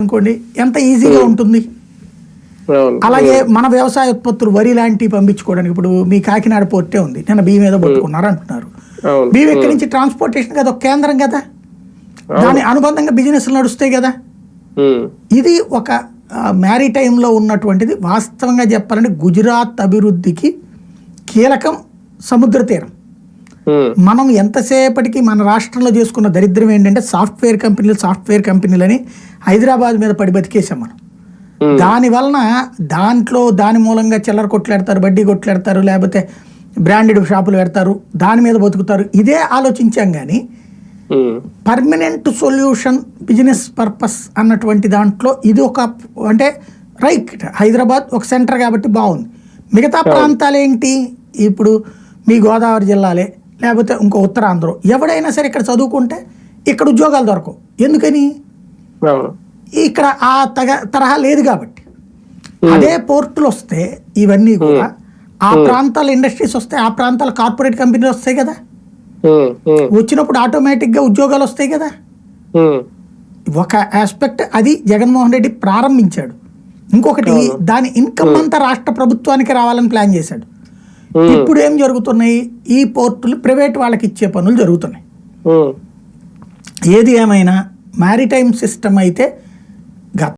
అనుకోండి ఎంత ఈజీగా ఉంటుంది? అవును. అలాగే మన వ్యవసాయ ఉత్పత్తులు వరి లాంటివి పంపించుకోవడానికి ఇప్పుడు మీ కాకినాడ పోర్టే ఉంది. నిన్న బియ్యం మీద పట్టుకున్నారు అంటున్నారు. బియ్యం ఇక్కడి నుంచి ట్రాన్స్పోర్టేషన్ కదా? ఒక కేంద్రం కదా? దాని అనుబంధంగా బిజినెస్ నడుస్తాయి కదా? ఇది ఒక మ్యారిటైమ్లో ఉన్నటువంటిది వాస్తవంగా చెప్పాలంటే గుజరాత్ అభివృద్ధికి కీలకం సముద్ర తీరం. మనం ఎంతసేపటికి మన రాష్ట్రంలో చేసుకున్న దరిద్రం ఏంటంటే సాఫ్ట్వేర్ కంపెనీలు సాఫ్ట్వేర్ కంపెనీలని హైదరాబాద్ మీద పడి బతికేసాం మనం. ఉమ్, దాని వలన దాంట్లో దాని మూలంగా చిల్లర కొట్లాడతారు బడ్డీ కొట్లాడతారు లేకపోతే బ్రాండెడ్ షాపులు పెడతారు దాని మీద బతుకుతారు. ఇదే ఆలోచించాం కానీ ఉమ్, పర్మనెంట్ సొల్యూషన్ బిజినెస్ పర్పస్ అన్నటువంటి దాంట్లో ఇది ఒక అంటే రైట్ హైదరాబాద్ ఒక సెంటర్ కాబట్టి బాగుంది. మిగతా ప్రాంతాలు ఏంటి ఇప్పుడు మీ గోదావరి జిల్లాలే. లేకపోతే ఇంకో ఉత్తరాంధ్ర. ఎవడైనా సరే ఇక్కడ చదువుకుంటే ఇక్కడ ఉద్యోగాలు దొరకవు. ఎందుకని? ఇక్కడ ఆ తగ తరహా లేదు కాబట్టి. అదే పోర్టులు వస్తే ఇవన్నీ కూడా ఆ ప్రాంతాల ఇండస్ట్రీస్ వస్తే ఆ ప్రాంతాల కార్పొరేట్ కంపెనీలు వస్తాయి కదా? వచ్చినప్పుడు ఆటోమేటిక్గా ఉద్యోగాలు వస్తాయి కదా? ఒక ఆస్పెక్ట్ అది జగన్మోహన్ రెడ్డి ప్రారంభించాడు. ఇంకొకటి దాని ఇన్కమ్ అంతా రాష్ట్ర ప్రభుత్వానికి రావాలని ప్లాన్ చేశాడు. ఇప్పుడు ఏం జరుగుతున్నాయి? ఈ పోర్టులు ప్రైవేట్ వాళ్ళకి ఇచ్చే పనులు జరుగుతున్నాయి. ఏది ఏమైనా మ్యారిటైమ్ సిస్టమ్ అయితే గత